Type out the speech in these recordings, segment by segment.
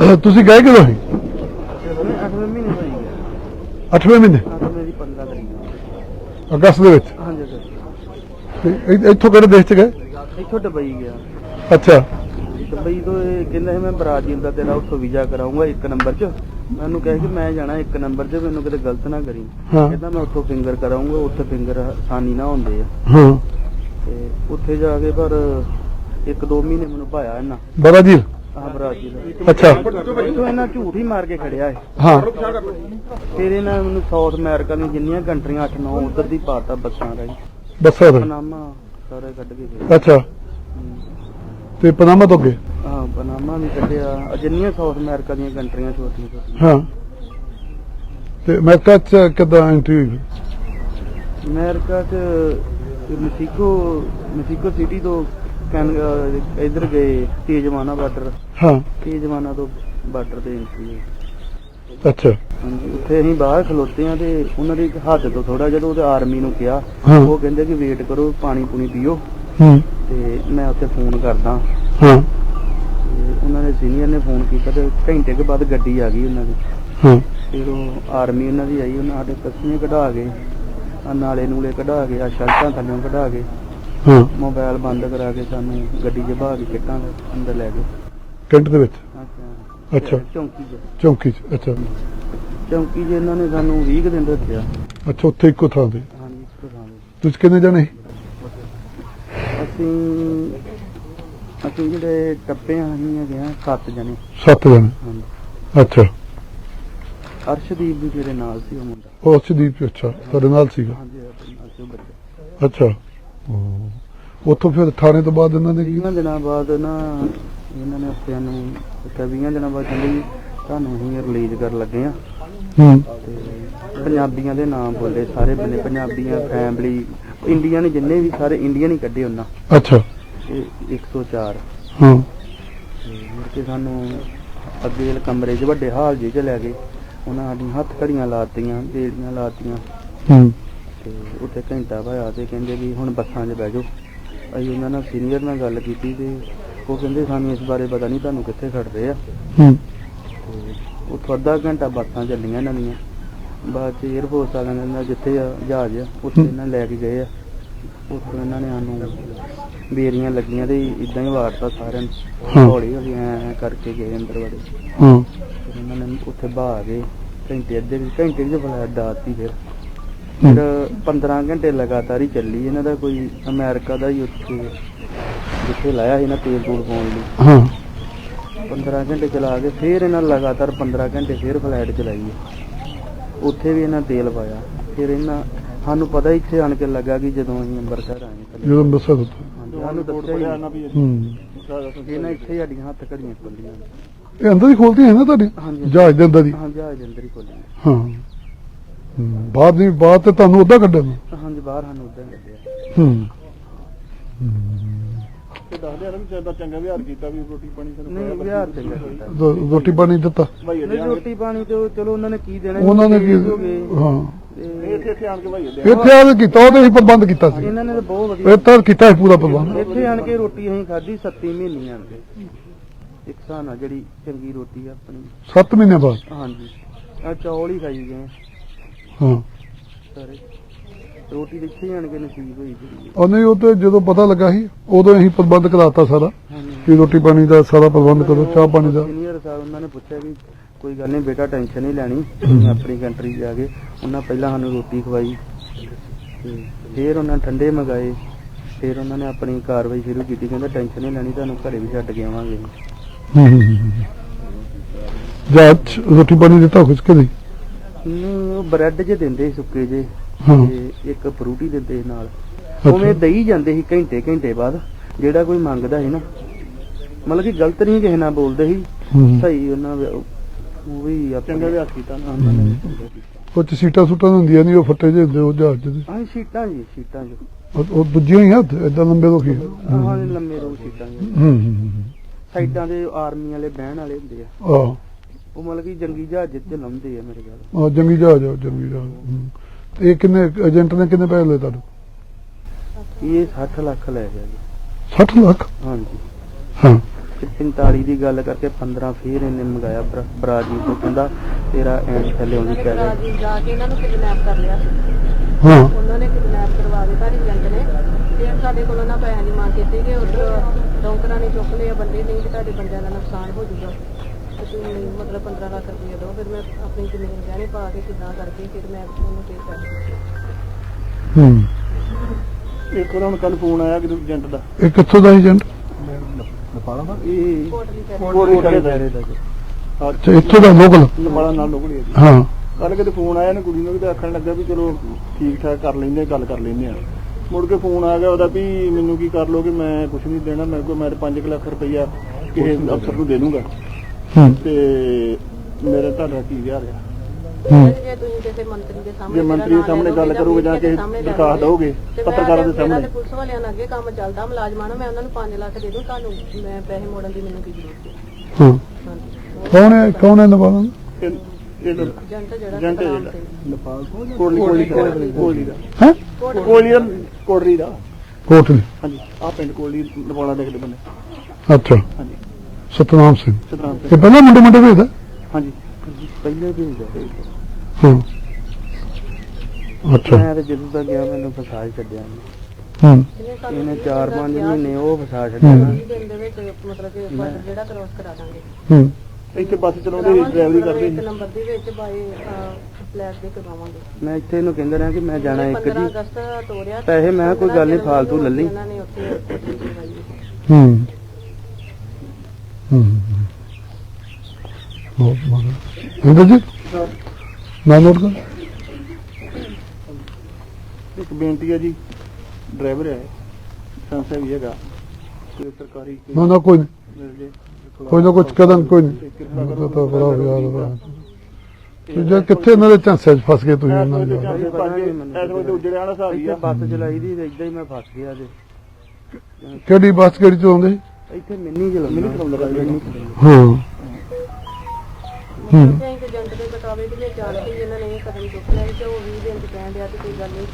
ਤੁਸੀਂ ਗਏ ਕਿਦੋਂ ਸੀ? ਉਹਨੇ 8ਵੇਂ ਮਹੀਨੇ। ਹੋਈ ਗਿਆ 8ਵੇਂ ਮਹੀਨੇ ਆ ਤਾਂ ਮੇਰੀ 15 ਤਰੀਕ ਨੂੰ। ਅਗਸਤ ਦੇ ਵਿੱਚ? ਹਾਂਜੀ ਸਰ ਤੇ ਇ- ਇੱਥੋਂ ਕਿਹੜੇ ਦੇਸ਼ ਚ ਗਏ? ਇੱਥੋਂ ਦੁਬਈ ਗਿਆ। ਅੱਛਾ। ਦੁਬਈ ਤੋਂ ਇਹ ਕਹਿੰਦਾ ਸੀ ਮੈਂ ਬਰਾਜ਼ੀਲ ਦਾ ਤੇਰਾ ਉੱਥੋਂ ਵੀਜ਼ਾ ਕਰਾਉਂਗਾ ਇੱਕ ਨੰਬਰ 'ਚ। ਮੈਨੂੰ ਕਹੇ ਕਿ ਮੈਂ ਜਾਣਾ ਇੱਕ ਨੰਬਰ 'ਚ ਮੈਨੂੰ ਕਿਤੇ ਗਲਤ ਨਾ ਕਰੀ। ਹਾਂ। ਕਹਿੰਦਾ ਮੈਂ ਉੱਥੋਂ ਫਿੰਗਰ ਕਰਾਉਂਗਾ ਉੱਥੇ ਫਿੰਗਰ ਆਸਾਨੀ ਨਾ ਹੁੰਦੇ ਆ। ਹਾਂ। ਤੇ ਉੱਥੇ ਜਾ ਕੇ ਪਰ ਇੱਕ ਦੋ ਮਹੀਨੇ ਮੈਨੂੰ ਭਾਇਆ ਇਹਨਾਂ। ਬਰਾਜ਼ੀਲ? ਅੱਛਾ। ਇਹਨਾਂ ਝੂਠ ਹੀ ਮਾਰ ਕੇ ਖੜਿਆ ਹੈ ਹਾਂ। ਫਿਰ ਇਹਨਾਂ ਮੈਨੂੰ ਸਾਊਥ ਅਮਰੀਕਾ ਦੀਆਂ ਜਿੰਨੀਆਂ ਕੰਟਰੀਆਂ 8 9 ਉਧਰ ਦੀ ਪਾਤਾ ਬੱਸਾਂ ਰਾਹੀਂ। ਦੱਸੋ ਫਿਰ ਪਨਾਮਾ ਸਾਰੇ ਕੱਢ ਕੇ ਗਏ। ਅੱਛਾ। ਹਮ। ਤੇ ਪਨਾਮਾ ਤੋਂ ਅੱਗੇ? ਹਾਂ ਪਨਾਮਾ ਵੀ ਕੱਢਿਆ। ਆਹ ਜਿੰਨੀਆਂ ਸਾਊਥ ਅਮਰੀਕਾ ਦੀਆਂ ਕੰਟਰੀਆਂ ਛੋਟੀਆਂ ਛੋਟੀਆਂ। ਹਾਂ। ਤੇ ਅਮਰੀਕਾ ਚ ਕਿੱਦਾਂ ਐਂਟਰੀ ਹੋਈ ਅਮਰੀਕਾ ਚ ਮੈਕਸੀਕੋ ਮੈਕਸੀਕੋ ਸਿਟੀ ਤੋਂ ਕੈਨ ਅਹ ਇੱਧਰ ਗਏ ਤੇਜਵਾਨਾ ਬਾਰਡਰ। ਹਾਂ। ਤੇਜਵਾਨਾ ਤੋਂ ਬਾਰਡਰ ਤੇ ਹੋਈ। ਅੱਛਾ। ਹਾਂਜੀ ਉੱਥੇ ਅਸੀਂ ਬਾਹਰ ਖਲੋਤੇ ਆ ਤੇ ਉਹਨਾਂ ਦੀ ਹੱਦ ਤੋਂ ਥੋੜਾ ਜਦੋਂ ਉਹਦੇ ਆਰਮੀ ਨੂੰ ਕਿਹਾ ਹਾਂ। ਉਹ ਕਹਿੰਦੇ ਕਿ ਵੇਟ ਕਰੋ ਪਾਣੀ ਪੂਣੀ ਪੀਓ। ਹੂੰ। ਤੇ ਮੈਂ ਉੱਥੇ ਫੋਨ ਕਰਦਾ। ਹਾਂ। ਤੇ ਉਹਨਾਂ ਦੇ ਸੀਨੀਅਰ ਨੇ ਫੋਨ ਕੀਤਾ ਤੇ ਘੰਟੇ ਕੇ ਬਾਅਦ ਗੱਡੀ ਆ ਗਈ ਉਹਨਾਂ ਦੀ। ਹਾਂ। ਫਿਰ ਉਹ ਆਰਮੀ ਉਹਨਾਂ ਦੀ ਆਈ ਉਹਨਾਂ ਸਾਡੇ ਕਸਮੇ ਕਢਾ ਕੇ ਆ ਨਾਲੇ ਨੂਲੇ ਕਢਾ ਕੇ ਆ ਸ਼ਰਟਾਂ ਥੱਲੇੋਂ ਕਢਾ ਕੇ ਹਾਂ। ਮੋਬਾਈਲ ਬੰਦ ਕਰਾ ਕੇ ਸਾਨੂੰ ਗੱਡੀ 'ਚ ਬਾਹ ਕੇ ਕਿੱਟਾਂ ਦੇ ਅੰਦਰ ਲੈ ਗਏ ਕੈਂਟ ਦੇ ਵਿੱਚ? ਅੱਛਾ। ਅੱਛਾ। ਚੌਂਕੀ 'ਚ। ਚੌਂਕੀ ਚ ਅੱਛਾ। ਚੌਂਕੀ 'ਚ ਇਹਨਾਂ ਨੇ ਸਾਨੂੰ 20 ਕੁ ਦਿਨ ਰੱਖਿਆ। ਅੱਛਾ ਉੱਥੇ ਇੱਕੋ ਥਾਂ ਤੇ? ਹਾਂਜੀ ਇੱਕ ਥਾਂ ਤੇ। ਤੁਸੀਂ ਕਿੰਨੇ ਜਣੇ ਅਸੀਂ ਅਸੀਂ ਜਿਹੜੇ ਟੱਪੇ ਆ ਅਸੀਂ ਹੈਗੇ ਆ ਸੱਤ ਜਣੇ। ਸੱਤ ਜਣੇ? ਹਾਂਜੀ। ਅੱਛਾ। ਅਰਸ਼ਦੀਪ ਵੀ ਮੇਰੇ ਨਾਲ ਸੀ ਉਹ ਮੁੰਡਾ। ਉਹ ਅਰਸ਼ਦੀਪ ਅੱਛਾ ਤੁਹਾਡੇ ਨਾਲ ਸੀਗਾ? ਹਾਂਜੀ ਬੱਚਾ। ਅੱਛਾ। ਉੱਥੋਂ ਫਿਰ ਥਾਣੇ ਤੋਂ ਬਾਅਦ ਇਹਨਾਂ ਨੇ ਕੀ 20 ਦਿਨਾਂ ਬਾਅਦ ਨਾ ਇਹਨਾਂ ਨੇ ਹਫ਼ਤਿਆਂ ਨੂੰ 20 ਦਿਨਾਂ ਬਾਅਦ ਕਹਿੰਦੇ ਜੀ ਤੁਹਾਨੂੰ ਅਸੀਂ ਰਿਲੀਜ਼ ਕਰਨ ਲੱਗੇ ਆ ਹੂੰ। ਤੇ ਪੰਜਾਬੀਆਂ ਦੇ ਨਾਮ ਬੋਲੇ ਸਾਰੇ ਬੰਦੇ ਪੰਜਾਬੀਆਂ ਫੈਮਿਲੀ ਇੰਡੀਆ ਨੇ ਜਿੰਨੇ ਵੀ ਸਾਰੇ ਇੰਡੀਅਨ ਹੀ ਕੱਢੇ ਉਹਨਾਂ। ਅੱਛਾ। ਤੇ 104 ਹਾਂ। ਤੇ ਮੁੜ ਕੇ ਸਾਨੂੰ ਅੱਗੇ ਵਾਲੇ ਕਮਰੇ 'ਚ ਵੱਡੇ ਹਾਲ ਜਿਹੇ 'ਚ ਲੈ ਗਏ। ਉਹਨਾਂ ਸਾਡੀਆਂ ਹੱਥ ਘੜੀਆਂ ਲਾਤੀਆਂ ਬੇੜੀਆਂ ਲਾਤੀਆਂ ਹੂੰ। ਤੇ ਉੱਥੇ ਘੰਟਾ ਭਾਇਆ ਤੇ ਕਹਿੰਦੇ ਵੀ ਹੁਣ ਬੱਸਾਂ 'ਚ ਬਹਿ ਜਾਓ। ਅਸੀਂ ਉਹਨਾਂ ਨਾਲ ਸੀਨੀਅਰ ਨਾਲ ਗੱਲ ਕੀਤੀ ਤੇ ਉਹ ਕਹਿੰਦੇ ਸਾਨੂੰ ਇਸ ਬਾਰੇ ਪਤਾ ਨਹੀਂ ਤੁਹਾਨੂੰ ਕਿੱਥੇ ਖੜਦੇ ਆ। ਹੂੰ। ਤੇ ਉੱਥੋਂ ਅੱਧਾ ਘੰਟਾ ਬੱਸਾਂ ਚੱਲੀਆਂ ਇਹਨਾਂ ਦੀਆਂ। ਬਾਅਦ ਚ 에ਅਰਫੋਰਸ ਵਾਲਿਆਂ ਨੇ ਜਿੱਥੇ ਆ ਜਹਾਜ਼ ਆ ਉੱਥੇ ਇਹਨਾਂ ਲੈ ਕੇ ਗਏ ਆ। ਉੱਥੋਂ ਇਹਨਾਂ ਨੇ ਸਾਨੂੰ ਬੇਰੀਆਂ ਲੱਗੀਆਂ ਤੇ ਇਦਾਂ ਹੀ ਵਾਰਤਾ ਸਾਰਿਆਂ ਨੂੰ। ਹੌਲੀ ਹੌਲੀ ਐ ਕਰਕੇ ਗਏ ਅੰਦਰ ਵੜੇ ਹਾਂ। ਇਹਨਾਂ ਨੇ ਉੱਥੇ ਬਾਹ ਗਏ ਘੰਟੇ ਅੱਧੇ ਘੰਟੇ ਵਿੱਚ ਫਲੈਟ ਦਾਤੀ ਫਿਰ। ਫਿਰ 15 ਘੰਟੇ ਲਗਾਤਾਰ ਹੀ ਚੱਲੀ ਇਹਨਾਂ ਦਾ ਕੋਈ ਅਮਰੀਕਾ ਦਾ ਹੀ ਉੱਥੇ ਜਿੱਥੇ ਲਾਇਆ ਸੀ ਨਾ ਤੇਲ ਤੂਲ ਪਾਉਣ ਲਈ। ਹਾਂ। 15 ਘੰਟੇ ਚਲਾ ਕੇ ਫਿਰ ਇਹਨਾਂ ਲਗਾਤਾਰ 15 ਘੰਟੇ ਫਿਰ ਫਲਾਈਟ ਚਲਾਈ। ਉੱਥੇ ਵੀ ਇਹਨਾਂ ਤੇਲ ਪਾਇਆ। ਫਿਰ ਇਹਨਾਂ ਸਾਨੂੰ ਪਤਾ ਹੀ ਇੱਥੇ ਆਣ ਕੇ ਲੱਗਾ ਕਿ ਜਦੋਂ ਅਸੀਂ ਅੰਮ੍ਰਿਤਸਰ ਆਏ ਜਦੋਂ ਅੰਮ੍ਰਿਤਸਰ ਤੋਂ ਹਾਂਜੀ, ਸਾਨੂੰ ਦੱਸਿਆ ਹੀ ਨਹੀਂ। ਹੂੰ। ਇਹਨਾਂ ਇੱਥੇ ਹੀ ਸਾਡੀਆਂ ਹੱਥ ਘੜੀਆਂ ਖੋਲੀਆਂ ਇਹ ਅੰਦਰ ਹੀ ਖੋਲਦੀ ਹੈ ਨਾ ਤੁਹਾਡੀ ਹਾਂਜੀ। ਜਹਾਜ਼ ਦੇ ਅੰਦਰ ਹੀ? ਹਾਂ ਜਹਾਜ਼ ਦੇ ਅੰਦਰ ਹੀ ਖੋਲੀਆਂ ਹਾਂ ਹੂੰ, ਬਾਹਰ ਨਹੀਂ ਬਾਹਰ ਤੇ ਤੁਹਾਨੂੰ ਉਦਾਂ ਕੱਢਿਆ ਨਾ? ਹਾਂਜੀ ਬਾਹਰ ਸਾਨੂੰ ਉਦਾਂ ਲੱਗਿਆ ਹੂੰ। ਤੇ ਦੱਸਦੇ ਆ ਨਾ ਵੀ ਜ਼ਿਆਦਾ ਚੰਗਾ ਵਿਹਾਰ ਕੀਤਾ ਵੀ ਰੋਟੀ ਪਾਣੀ ਸਾਨੂੰ ਨਹੀਂ ਵਿਹਾਰ ਚੰਗਾ ਕੀਤਾ। ਰੋ- ਰੋਟੀ ਪਾਣੀ ਦਿੱਤਾ? ਭਾਈ ਨਹੀਂ ਰੋਟੀ ਪਾਣੀ ਤੇ ਉਹ ਚਲੋ ਉਹਨਾਂ ਨੇ ਕੀ ਦੇਣਾ ਉਹਨਾਂ ਨੇ ਕੀ ਹੋ ਗਏ। ਹਾਂ। ਤੇ ਇੱਥੇ ਇੱਥੇ ਆਣ ਕੇ ਭਾਈ ਇੱਥੇ ਆ ਕੇ ਕੀਤਾ ਪ੍ਰਬੰਧ ਕੀਤਾ ਸੀ। ਇਹਨਾਂ ਨੇ ਤਾਂ ਬਹੁਤ ਵਧੀਆ ਇੱਥੇ ਕੀਤਾ ਸੀ ਪੂਰਾ ਪ੍ਰਬੰਧ। ਇੱਥੇ ਆਣ ਕੇ ਰੋਟੀ ਅਸੀਂ ਖਾਧੀ 7 ਮਹੀਨੇ ਆਣ ਕੇ। ਇੱਕ ਹਿਸਾਬ ਨਾਲ ਜਿਹੜੀ ਚੰਗੀ ਰੋਟੀ ਆ ਆਪਣੀ। 7 ਮਹੀਨੇ ਬਾਅਦ? ਹਾਂਜੀ। ਆ ਚੌਲ ਹੀ ਖਾਈ ਗਏ। ਹਾਂ। ਸਾਰੇ ਰੋਟੀ ਤਾਂ ਇੱਥੇ ਹੀ ਆਣ ਕੇ ਨਸੀਬ ਹੋਈ ਜਿਹੜੀ ਉਹਨੇ ਉਹ ਤੇ ਜਦੋਂ ਪਤਾ ਲੱਗਾ ਸੀ ਉਦੋਂ ਅਸੀਂ ਪ੍ਰਬੰਧ ਕਰਾਤਾ ਸਾਰਾ ਕਿ ਰੋਟੀ ਪਾਣੀ ਦਾ ਸਾਰਾ ਪ੍ਰਬੰਧ ਕਰੋ ਚਾਹ ਪਾਣੀ ਦਾ। ਸੀਨੀਅਰ ਸਾਹਿਬ ਉਹਨਾਂ ਨੇ ਪੁੱਛਿਆ ਵੀ ਕੋਈ ਗੱਲ ਨਹੀਂ ਬੇਟਾ ਟੈਨਸ਼ਨ ਨਹੀਂ ਲੈਣੀ ਤੁਸੀਂ ਆਪਣੀ ਕੰਟਰੀ ਜਾ ਕੇ ਉਹਨਾਂ ਪਹਿਲਾਂ ਸਾਨੂੰ ਰੋਟੀ ਖਵਾਈ ਤੇ ਫਿਰ ਉਹਨਾਂ ਠੰਡੇ ਮੰਗਾਏ ਫਿਰ ਉਹਨਾਂ ਨੇ ਆਪਣੀ ਕਾਰਵਾਈ ਸ਼ੁਰੂ ਕੀਤੀ ਕਹਿੰਦਾ ਟੈਨਸ਼ਨ ਨਹੀਂ ਲੈਣੀ ਤੁਹਾਨੂੰ ਘਰੇ ਵੀ ਛੱਡ ਕੇ ਆਵਾਂਗੇ। ਹੂੰ, ਹੂੰ, ਹੂੰ, ਹੂੰ। ਜਹਾਜ਼ 'ਚ ਰੋਟੀ ਪਾਣੀ ਦਿੱਤਾ ਕੁਝ ਕਿ ਨਹੀਂ ਬ੍ਰੈਡ ਜੇ ਦਿੰਦੇ ਸੀ ਸੁੱਕੇ ਜੇ ਹਾਂ। ਤੇ ਇੱਕ ਫਰੂਟੀ ਦਿੰਦੇ ਸੀ ਨਾਲ। ਉਵੇਂ ਦਈ ਜਾਂਦੇ ਸੀ ਘੰਟੇ ਘੰਟੇ ਬਾਅਦ ਜਿਹੜਾ ਕੋਈ ਮੰਗਦਾ ਸੀ ਨਾ। ਮਤਲਬ ਕਿ ਗਲਤ ਨਹੀਂ ਕਿਸੇ ਨਾਲ ਬੋਲਦੇ ਸੀ ਹੂੰ। ਸਹੀ ਉਹਨਾਂ ਦੇ ਉਹ ਉਹ ਵੀ ਚੰਗਾ ਵਿਹਾਰ ਕੀਤਾ ਨਾ। ਉਹਨਾਂ ਨੇ ਉਹ ਚ ਸੀਟਾਂ ਸੂਟਾਂ ਹੁੰਦੀਆਂ ਨਹੀਂ ਉਹ ਫੱਟੇ ਜਿਹੇ ਹੁੰਦੇ ਉਹ ਜਹਾਜ਼ ਦੇ ਹਾਂ ਸ਼ੀਟਾਂ ਜੀ ਸ਼ੀਟਾਂ ਜੀ। ਉਹ ਉਹ ਦੂਜੀਆਂ ਹੀ ਆ ਇਦਾਂ ਲੰਬੇ ਤੋਂ ਕੀ ਹਾਂ ਲੰਮੇ ਰੋ ਸ਼ੀਟਾਂ ਜੀ। ਹੂੰ ਹੂੰ ਸਾਈਡਾਂ ਦੇ ਆਰਮੀ ਵਾਲੇ ਬਹਿਣ ਵਾਲੇ ਹੁੰਦੇ ਆ। ਆ ਉਹ ਮਤਲਬ ਕਿ ਜੰਗੀ ਜਹਾਜ਼ ਤੇ ਲਾਉਂਦੇ ਆ ਮੇਰੇ ਖਿਆਲ। ਆ ਜੰਗੀ ਜਹਾਜ਼ ਆ ਜੰਗੀ ਜਹਾਜ਼। ਤੇ ਇਹ ਕਿੰਨੇ ਏਜੰਟ ਨੇ ਕਿੰਨੇ ਪੈਸੇ ਲਏ ਤੁਹਾਨੂੰ ਇਹ 60 ਲੱਖ ਲੈ ਗਿਆ ਜੀ। 60 ਲੱਖ? ਹਾਂਜੀ। ਹਾਂ। ਫਿਰ 45 ਦੀ ਗੱਲ ਕਰਕੇ 15 ਫੇਰ ਇਹਨੇ ਮੰਗਾਇਆ ਬਰਾ- ਬਰਾਜੀ ਤੋਂ ਕਹਿੰਦਾ ਤੇਰਾ ਐਂਡ ਥੱਲੇ ਆਉਂਦੀ ਪੈ ਗਿਆ। ਰਾਜੀ ਜਾ ਕੇ ਇਹਨਾਂ ਨੂੰ ਕਿਡਨੈਪ ਕਰ ਲਿਆ। ਹਾਂ। ਉਹਨਾਂ ਨੇ ਕਿਡਨੈਪ ਕਰਵਾ ਦਿੱਤਾ ਏਜੰਟ ਨੇ। ਫਿਰ ਸਾਡੇ ਕੋਲੋਂ ਨਾ ਪੈਸਿਆਂ ਦੀ ਮੰਗ ਕੀਤੀ ਕਿ ਉਧਰ ਡੌਂਕਰਾਂ ਨੇ ਚੁੱਕ ਲਿਆ ਬੰਦੇ ਨਹੀਂ ਕਿ ਤੁਹਾਡੇ ਬੰਦਿਆਂ ਦਾ ਨੁਕਸਾਨ ਹੋ ਜਾਊਗਾ। ਤੇ ਤੁਸੀਂ ਮਤਲਬ 15 ਲੱਖ ਰੁਪਏ ਦਿਓ ਫਿਰ ਮੈਂ ਆਪਣੀ ਜ਼ਮੀਨ ਗਹਿਣੇ ਪਾ ਕੇ ਕਿੱਦਾਂ ਕਰਕੇ ਫਿਰ ਮੈਂ ਉਹਨੂੰ ਪੇ ਕਰ ਦਿੱਤਾ ਹੂੰ। ਇੱਕ ਵਾਰ ਹੁਣ ਕੱਲ ਫੋਨ ਆਇਆ ਕਿ ਏਜੰਟ ਦਾ। ਇਹ ਕਿੱਥੋਂ ਦਾ ਏਜੰਟ ਨਪਾਲਾ ਦਾ ਇਹ ਕੋਟਲੀ ਕਰ ਕੋਟ ਕੋਟਲੇ ਦਾ ਦਾਇਰੇ ਦਾ ਜੀ। ਅੱਛਾ ਇੱਥੋਂ ਦਾ ਲੋਕਲ ਨਪਾਲਾ ਨਾਲ ਲੋਕੜੀ ਹੈ ਜੀ। ਹਾਂ। ਕੱਲ ਕਿਤੇ ਫੋਨ ਆਇਆ ਨਾ ਕੁੜੀ ਨੂੰ ਵੀ ਆਖਣ ਲੱਗਾ ਵੀ ਚਲੋ ਠੀਕ ਠਾਕ ਕਰ ਲੈਂਦੇ ਗੱਲ ਕਰ ਲੈਂਦੇ ਆ। ਮੁੜ ਕੇ ਫੋਨ ਆ ਗਿਆ ਉਹਦਾ ਵੀ ਮੈਨੂੰ ਕੀ ਕਰ ਲੋਗੇ ਮੈਂ ਕੁਝ ਨਹੀਂ ਦੇਣਾ ਮੇਰੇ ਕੋਲ ਮੈਂ 5 ਲੱਖ ਰੁਪਈਆ ਕਿਸੇ ਅਫਸਰ ਨੂੰ ਦੇ ਦੂੰਗਾ। ਹੂੰ। ਤੇ ਮੇਰੇ ਤੁਹਾਡਾ ਕੀ ਵਿਆਹ ਰਿਹਾ ਹੂੰ। ਜੇ ਤੁਸੀਂ ਕਿਸੇ ਮੰਤਰੀ ਦੇ ਸਾਹਮਣੇ ਜੇ ਮੰਤਰੀ ਦੇ ਸਾਹਮਣੇ ਗੱਲ ਕਰੋਗੇ ਜਾਂ ਕਿਸੇ ਦਰਖਾਸਤ ਦਓਗੇ ਪੱਤਰਕਾਰਾਂ ਦੇ ਸਾਹਮਣੇ। ਪੁਲਿਸ ਵਾਲਿਆਂ ਨਾਲ ਅੱਗੇ ਕੰਮ ਚੱਲਦਾ ਮੁਲਾਜ਼ਮਾਂ ਨੂੰ ਮੈਂ ਉਹਨਾਂ ਨੂੰ 5 ਲੱਖ ਦੇ ਦੂੰ ਤੁਹਾਨੂੰ ਮੈਂ ਪੈਸੇ ਮੋੜਨ ਦੀ ਮੈਨੂੰ ਕੀ ਜ਼ਰੂਰਤ ਹੈ। ਹਾਂ। ਕੌਣ ਹੈ ਕੌਣ ਹੈ ਨਵਾਲਾ ਇਹ ਇਹ ਏਜੰਟ ਜਿਹੜਾ ਏਜੰਟ ਸਤਨਾਮ ਜਿਹੜਾ। ਸਿੰਘ। ਨੇਪਾਲ ਕੋਲੀ ਕੋਲੀ ਕੋਲੀ ਦਾ। ਹੈ? ਕੋਲੀ ਦਾ। ਕੋਟਰੀ ਦਾ। ਕੋਟਲੀ। ਹਾਂਜੀ। ਆ ਪਿੰਡ ਕੋਲੀ ਨਪਾਲਾ ਦੇ ਅਗਲੇ ਬੰਨੇ ਅੱਛਾ। ਹਾਂਜੀ। ਸਤਨਾਮ ਸਿੰਘ। ਸਤਨਾਮ ਇਹ ਸਿੰਘ ਪਹਿਲਾਂ ਮੁੰਡੇ ਮੁੰਡੇ ਭੇਜਦਾ? ਹਾਂਜੀ। ਪਹਿਲੇ ਭੇਜਦਾ ਹਾਂ। ਅੱਛਾ। ਮੈਂ ਤੇ ਜਦੋਂ ਦਾ ਗਿਆ ਮੈਨੂੰ ਫਸਾ ਹੀ ਛੱਡਿਆ ਇਹਨੇ। ਹੂੰ। ਇਹਨੇ ਸਾਨੂੰ ਇਹਨੇ ਵੀਹ 4-5 ਦਿਨ ਦਾ ਮਹੀਨੇ ਉਹ ਫਸਾ ਛੱਡਿਆ ਨਾ। ਦਿਨ ਦੇ ਵਿੱਚ ਮਤਲਬ ਕਿ border ਜਿਹੜਾ ਕ੍ਰੋਸ ਕਰਾ ਦਾਂਗੇ। ਹੂੰ। ਇੱਥੇ ਬੱਸ ਚਲਾਉਂਦੇ ਡਰਾਈਵਰੀ ਕਰਦੇ ਇੱਕ ਨੰਬਰ ਦੇ ਵਿੱਚ ਬਾਈ ਫਲੈਟ ਦੇ ਕਰਵਾਵਾਂਗੇ। ਮੈਂ ਇੱਥੇ ਇਹਨੂੰ ਕਹਿੰਦਾ ਰਿਹਾ ਕਿ ਮੈਂ ਜਾਣਾ ਇੱਕ 15 ਜੀ। ਅਗਸਤ ਤੋਰਿਆ ਪੈਸੇ ਮੈਂ ਕੋਈ ਗੱਲ ਨਹੀਂ ਫਾਲਤੂ ਲੱਲੀ। ਇਹਨਾਂ ਨੇ ਉੱਥੇ ਕੋਠੀ ਕਰਵਾਈ ਹੂੰ ਹੂੰ ਬਹੁਤ ਇੰਦਰ ਜੀ? ਮੈਂ ਨੋਟ ਕਰ ਇੱਕ ਬੇਨਤੀ ਹੈ ਜੀ ਡਰਾਈਵਰ ਹੈ ਸੰਸਾ ਵੀ ਹੈਗਾ ਕੋਈ ਸਰਕਾਰੀ ਕੋਈ ਨਾ ਨਾ ਕੋਈ ਨੀ, ਜੇ ਕੋਈ ਨਾ ਕੁਝ ਕਦਮ ਕੋਈ ਨਹੀਂ। ਤੇ ਕਿਰਪਾ ਤਾਂ ਕਰੋ ਤਾਂ ਬੜਾ ਯਾਰ ਬੜਾ ਤੁਸੀਂ ਕਿੱਥੇ ਇਹਨਾਂ ਦੇ ਝਾਂਸੇ 'ਚ ਫਸ ਗਏ ਤੁਸੀਂ ਉਹਨਾਂ ਦੇ ਚਾਂਸੇ ਪੰਜ ਇਸ ਵੇਲੇ ਇੱਥੇ ਆ। ਬੱਸ ਚਲਾਈ ਦੀ ਤੇ ਏਦਾਂ ਹੀ ਮੈਂ ਫਸ ਗਿਆ ਜੇ। ਕਿਹੜੀ ਬੱਸ ਕਿਹੜੀ ਇੱਥੇ ਮਿੰਨੀ ਚਲਾਉਂਦਾ? ਡਰਾਈਵਰ। ਮਿੰਨੀ ਚਲਾਉਂਦਾ। ਹਾਂ। ਹੂੰ। ਅਸੀਂ ਏਜੰਟ ਦੇ ਬਤਾਵੇ ਦੇ ਵਿੱਚ ਜਾਣ ਕੇ ਹੀ ਇਹਨਾਂ ਨੇ ਇਹ ਕਦਮ ਚੁੱਕ ਲਿਆ ਸੀ ਕਿ ਉਹ 20 ਦਿਨ ਚ ਕਹਿਣ ਡਿਆ ਤੇ ਕੋਈ ਗੱਲ ਨਹੀਂ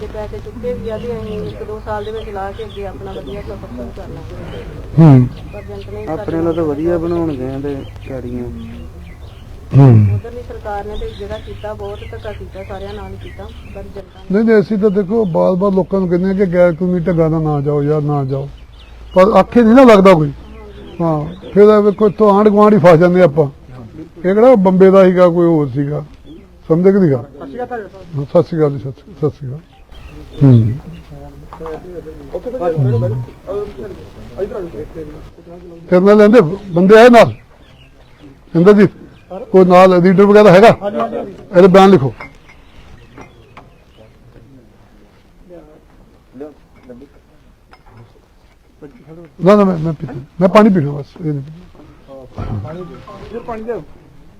ਜੇ ਪੈਸੇ ਚੁੱਕੇ ਵੀ ਆ ਤੇ ਅਸੀਂ ਇੱਕ ਦੋ ਸਾਲ ਦੇ ਵਿੱਚ ਲਾ ਕੇ ਅੱਗੇ ਆਪਣਾ ਵਧੀਆ ਸਫਰ ਸ਼ੁਰੂ ਕਰ ਲਾਂਗੇ ਹੂੰ। ਪਰ ਏਜੰਟ ਨੇ ਆਪਣੇ ਨਾਲ ਤਾਂ ਵਧੀਆ ਬਣਾਉਣ ਗਏ ਤੇ ਗਾੜੀਆਂ। ਹੂੰ। ਉਧਰਲੀ ਸਰਕਾਰ ਨੇ ਤੇ ਜਿਹੜਾ ਕੀਤਾ ਬਹੁਤ ਧੱਕਾ ਕੀਤਾ ਸਾਰਿਆਂ ਨਾਲ ਹੀ ਕੀਤਾ ਪਰ ਜਨਤਾ ਨਹੀਂ ਨਹੀਂ ਅਸੀਂ ਤਾਂ ਦੇਖੋ ਬਾਰ-ਬਾਰ ਲੋਕਾਂ ਨੂੰ ਕਹਿੰਦੇ ਆ ਕਿ ਗੈਰ ਕਾਨੂੰਨੀ ਢੰਗਾਂ ਨਾਲ ਨਾ ਜਾਓ ਯਾਰ ਨਾ ਜਾਓ। ਪਰ ਆਖੇ ਨਹੀਂ ਨਾ ਲੱਗਦਾ ਕੋਈ। ਹਾਂ ਫਿਰ ਵੇਖੋ ਇੱਥੋਂ ਆਂਢ ਗੁਆਂਢ ਹੀ ਫਸ ਜਾਂਦੇ ਆਪਾਂ। ਇਹ ਕਿਹੜਾ ਬੰਬੇ ਦਾ ਸੀਗਾ, ਕੋਈ ਹੋਰ ਸੀਗਾ? ਸਮਝੇ ਕਿ ਨਹੀਂ ਸਤਿ ਸ਼੍ਰੀ ਅਕਾਲ ਜੀ, ਸਤਿ ਸ਼੍ਰੀ- ਅਕਾਲ ਹੂੰ। ਫਿਰ ਮੈਂ ਲੈਂਦੇ ਬੰਦੇ ਆਏ ਨਾਲ? ਇੰਦਰ ਕੋਈ ਨਾਲ ਲੀਡਰ ਵਗੈਰਾ ਹੈਗਾ? ਇਹਦੇ ਬਿਆਨ ਲਿਖੋ। ਨਾ ਨਾ, ਮੈਂ ਮੈਂ ਪਾਣੀ ਪੀਣਾ ਬਸ, ਇਹ ਨਹੀਂ ਪੀਣਾ। ਇਹ ਪਾਣੀ ਦੇ